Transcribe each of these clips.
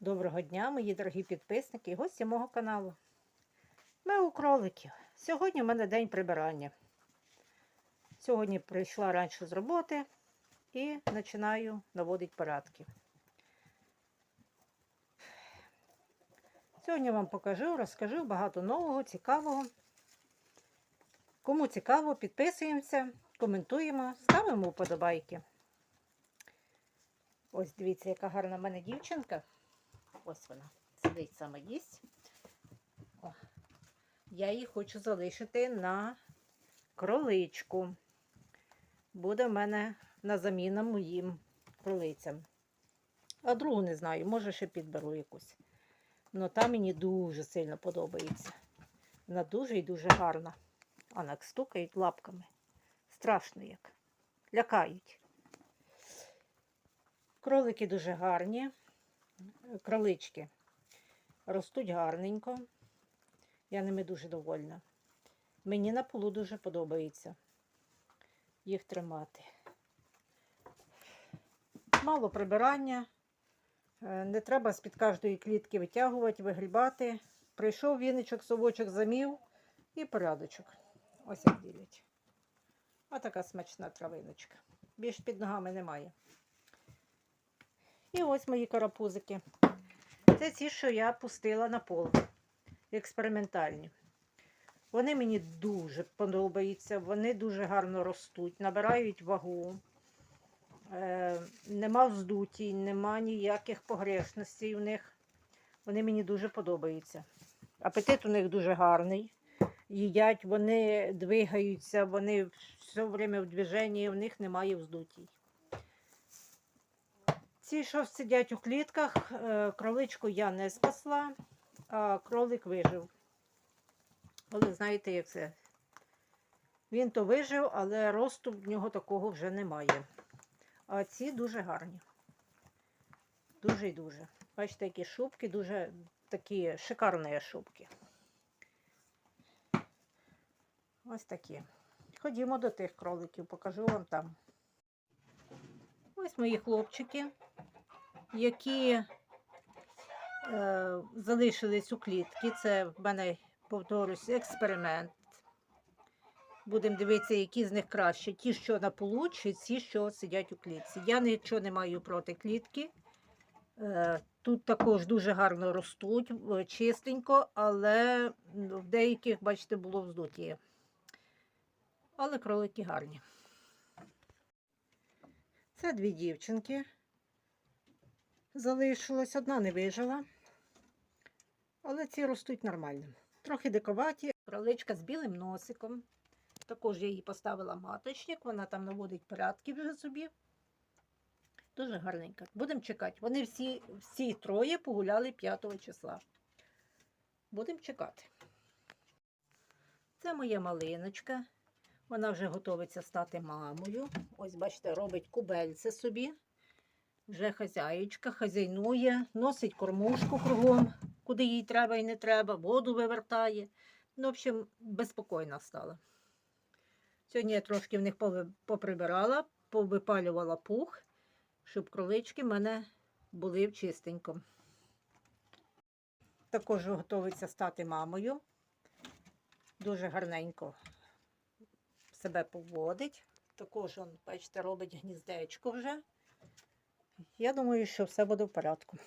Доброго дня, мої дорогі підписники і гості мого каналу. Ми у кроликів. Сьогодні в мене день прибирання. Сьогодні прийшла раніше з роботи і починаю наводити порядки. Сьогодні вам покажу, розкажу багато нового, цікавого. Кому цікаво, підписуємося, коментуємо, ставимо вподобайки. Ось дивіться, яка гарна в мене дівчинка. Ось вона сидить саме їсть. Я її хочу залишити на кроличку. Буде в мене на заміну моїм кролицям. А другу не знаю, може ще підберу якусь. Ну та мені дуже сильно подобається. Вона дуже і дуже гарна. Вона стукають лапками. Страшно як. Лякають. Кролики дуже гарні кролички ростуть гарненько. Я ними дуже довольна. Мені на полу дуже подобається їх тримати. Мало прибирання. Е, Не треба з-під кожної клітки витягувати, вигрібати. Прийшов віничок, совочок замів і порядочок. Ось як ділять. Ось така смачна травиночка. Більш під ногами немає. І ось мої карапузики. Це ті, що я пустила на пол. Експериментальні. Вони мені дуже подобаються, вони дуже гарно ростуть, набирають вагу. Е, нема вздутій, нема ніяких погрешностей у них. Вони мені дуже подобаються. Апетит у них дуже гарний. Їдять, вони двигаються, вони все время в движенні, у них немає вздутій. Ці, що сидять у клітках, е, кроличку я не спасла, а кролик вижив. Але знаєте, як це? Він то вижив, але росту в нього такого вже немає. А ці дуже гарні. Дуже і дуже. Бачите, які шубки, дуже такі шикарні шубки. Ось такі. Ходімо до тих кроликів, покажу вам там. Мої хлопчики, які е, залишились у клітці. Це в мене, повторюсь, експеримент. Будемо дивитися, які з них краще. Ті, що на полу, чи ті, що сидять у клітці. Я нічого не маю проти клітки. Е, тут також дуже гарно ростуть, е, чистенько, але в деяких, бачите, було вздуті. Але кролики гарні. Це дві дівчинки. Залишилось, одна не вижила, але ці ростуть нормально. Трохи диковаті. Кроличка з білим носиком. Також я їй поставила маточник, вона там наводить порядки вже собі. Дуже гарненька. Будемо чекати. Вони всі, всі троє погуляли 5 числа. Будемо чекати. Це моя малиночка. Вона вже готується стати мамою. Ось, бачите, робить кубельце собі. Вже хазяєчка, хазяйнує, носить кормушку кругом, куди їй треба і не треба, воду вивертає. Ну, в общем, безпокійна стала. Сьогодні я трошки в них поприбирала, повипалювала пух, щоб кролички в мене були в чистенько. Також готується стати мамою. Дуже гарненько себе поводить. Також, он, бачите, робить гніздечко вже. Я думаю, що все буде в порядку.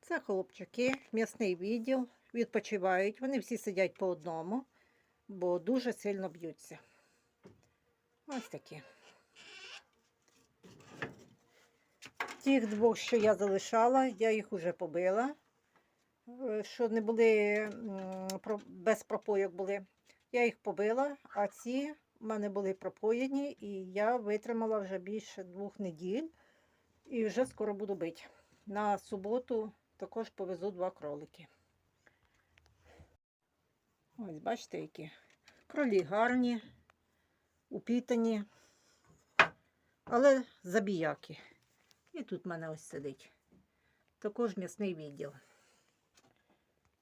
Це хлопчики, м'ясний відділ, відпочивають. Вони всі сидять по одному, бо дуже сильно б'ються. Ось такі. Тих двох, що я залишала, я їх вже побила. Що не були без пропойок були. Я їх побила, а ці в мене були пропоєні, і я витримала вже більше двох неділь і вже скоро буду бити. На суботу також повезу два кролики. Ось, бачите, які. Кролі гарні, упітані, але забіяки. І тут в мене ось сидить. Також м'ясний відділ.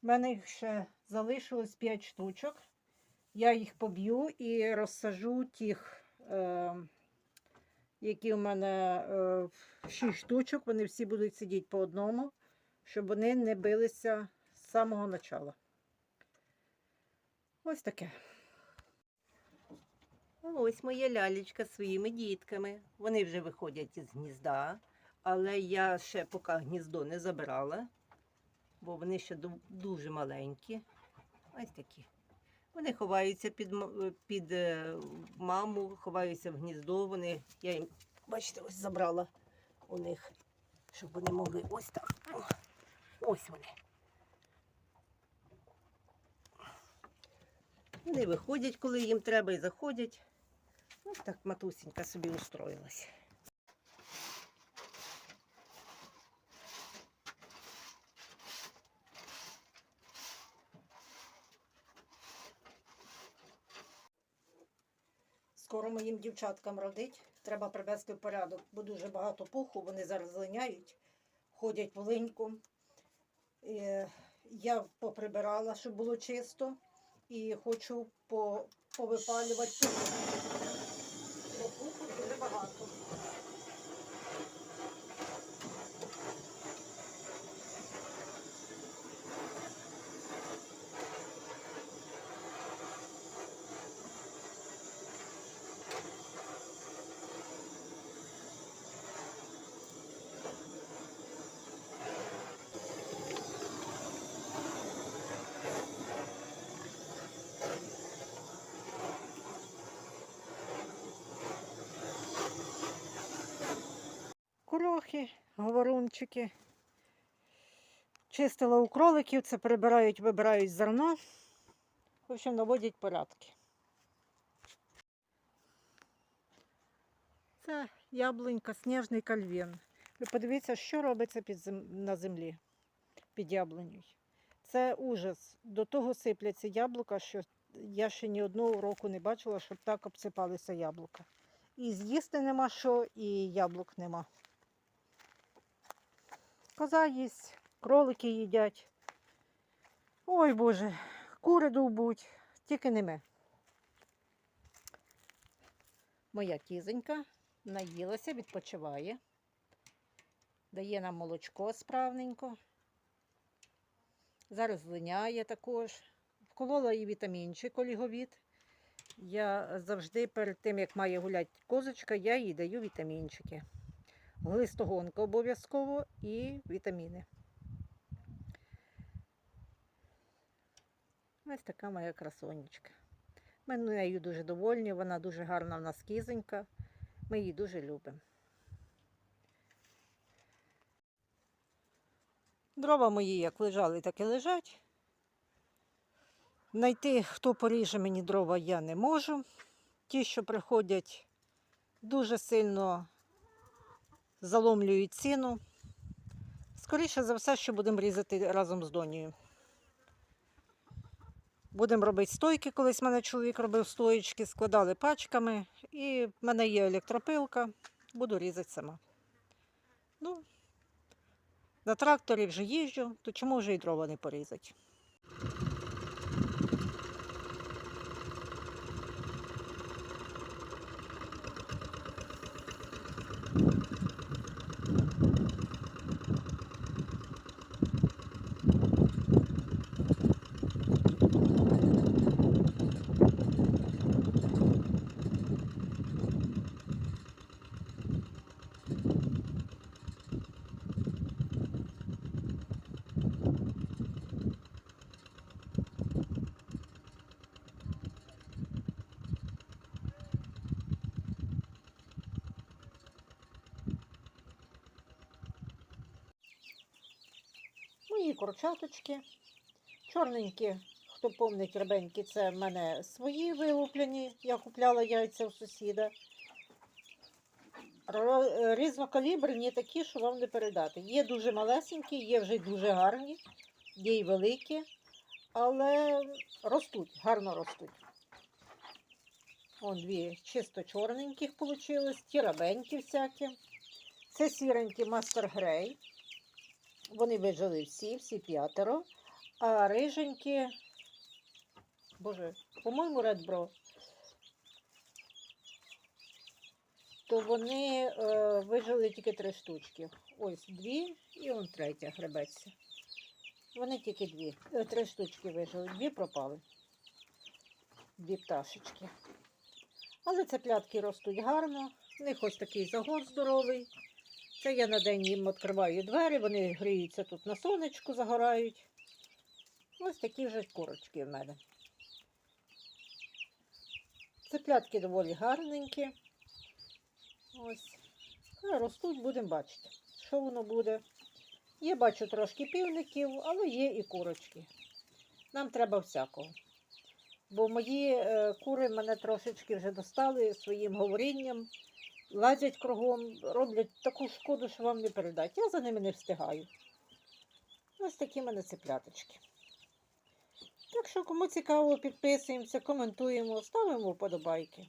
У мене їх ще залишилось 5 штучок. Я їх поб'ю і розсажу тих е, які в мене е, 6 штучок, вони всі будуть сидіти по одному, щоб вони не билися з самого початку. Ось таке. Ось моя лялечка з своїми дітками. Вони вже виходять із гнізда, але я ще поки гніздо не забирала, бо вони ще дуже маленькі. Ось такі. Вони ховаються під, під е, маму, ховаються в гніздо. Вони, я їм, бачите, ось забрала у них, щоб вони могли ось так. Ось вони. Вони виходять, коли їм треба, і заходять. Ось так матусенька собі устроїлась. Скоро моїм дівчаткам родить. Треба привести в порядок, бо дуже багато пуху, вони зараз линяють, ходять полиньку. Е, Я поприбирала, щоб було чисто, і хочу по, повипалювати говорунчики. Чистила у кроликів, це прибирають, вибирають зерно. В общем, наводять порядки. Це яблунька, сніжний кальвін. Ви подивіться, що робиться під зем... на землі під яблунею. Це ужас. До того сипляться яблука, що я ще ні одного року не бачила, щоб так обсипалися яблука. І з'їсти нема що, і яблук нема. Коза їсть, кролики їдять. Ой Боже, кури довбуть, тільки не ми. Моя кізонька наїлася, відпочиває. Дає нам молочко справненько. Зараз линяє також. Вколола їй вітамінчик оліговіт. Я завжди перед тим, як має гуляти козочка, я їй даю вітамінчики. Глистогонка обов'язково і вітаміни. Ось така моя красонечка. Ми нею дуже довольні, вона дуже гарна в нас кізонька. Ми її дуже любимо. Дрова мої як лежали, так і лежать. Найти, хто поріже мені дрова, я не можу. Ті, що приходять, дуже сильно заломлюють ціну. Скоріше за все, що будемо різати разом з донею. Будемо робити стойки. Колись мене чоловік робив стоїчки, складали пачками. І в мене є електропилка, буду різати сама. Ну, на тракторі вже їжджу, то чому вже і дрова не порізати? Мої курчаточки. Чорненькі, хто помнить ребенькі, це в мене свої вилуплені. Я купляла яйця у сусіда. Ро- Різнокаліберні такі, що вам не передати. Є дуже малесенькі, є вже дуже гарні, є й великі, але ростуть, гарно ростуть. Вон дві чисто чорненьких вийшли, ті рабенькі всякі. Це сіренькі Мастер Грей. Вони вижили всі, всі п'ятеро. А риженькі, боже, по-моєму, Bro. то вони е, вижили тільки три штучки. Ось дві і он третя гребеться. Вони тільки дві. Е, Три штучки вижили, дві пропали. Дві пташечки. Але цеплятки ростуть гарно. В них ось такий загон здоровий. Це я на день їм відкриваю двері, вони гріються тут на сонечку, загорають. Ось такі вже курочки в мене. Цеплятки доволі гарненькі. Ось. Ростуть, будемо бачити, що воно буде. Є, бачу, трошки півників, але є і курочки. Нам треба всякого. Бо мої е, кури мене трошечки вже достали своїм говорінням, лазять кругом, роблять таку шкоду, що вам не передать. Я за ними не встигаю. Ось такі в мене цепляточки. Так що, кому цікаво, підписуємося, коментуємо, ставимо вподобайки.